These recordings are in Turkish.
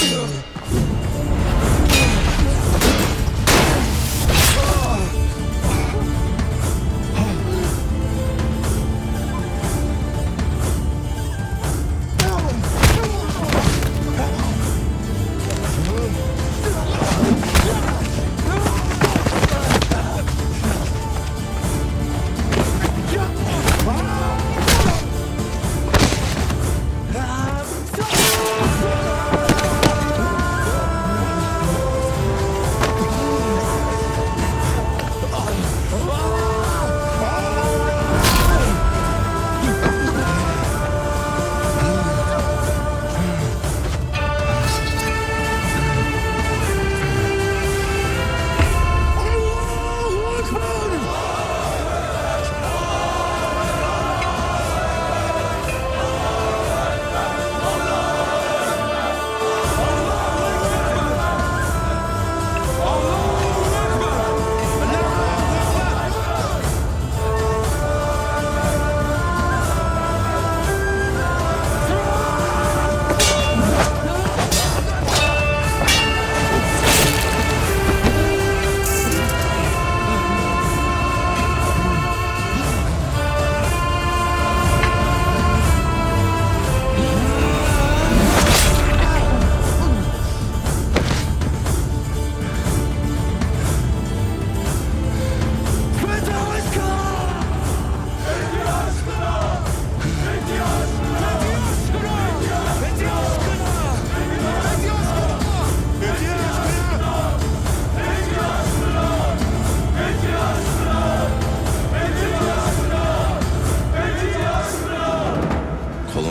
Kill.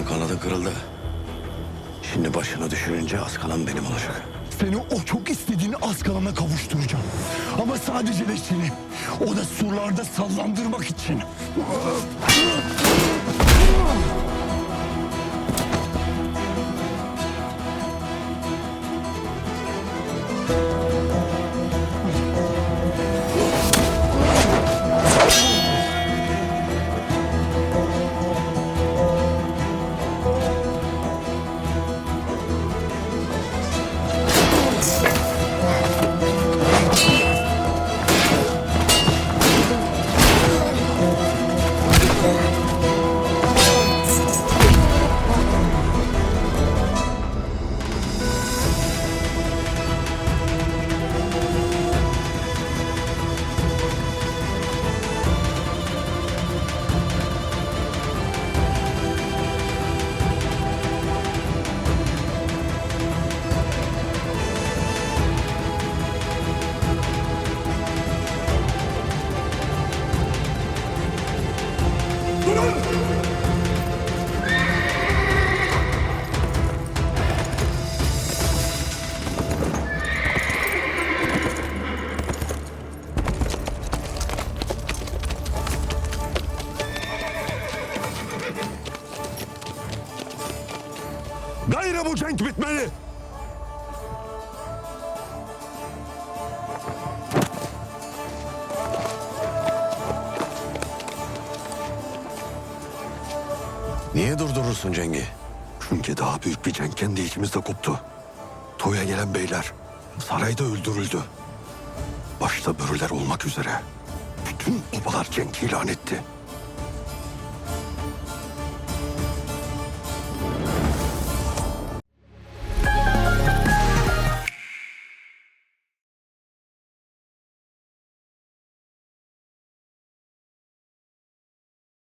Kanadın kırıldı. Şimdi başını düşürünce az kalan benim olacak. Seni o çok istediğin askalana kavuşturacağım. Ama sadece leşini. O da surlarda sallandırmak için. Gayrı bu cenk bitmeli. Niye durdurursun Cengi? Çünkü daha büyük bir cenk kendi içimizde koptu. Toya gelen beyler sarayda öldürüldü. Başta börüler olmak üzere bütün obalar cenk ilan etti.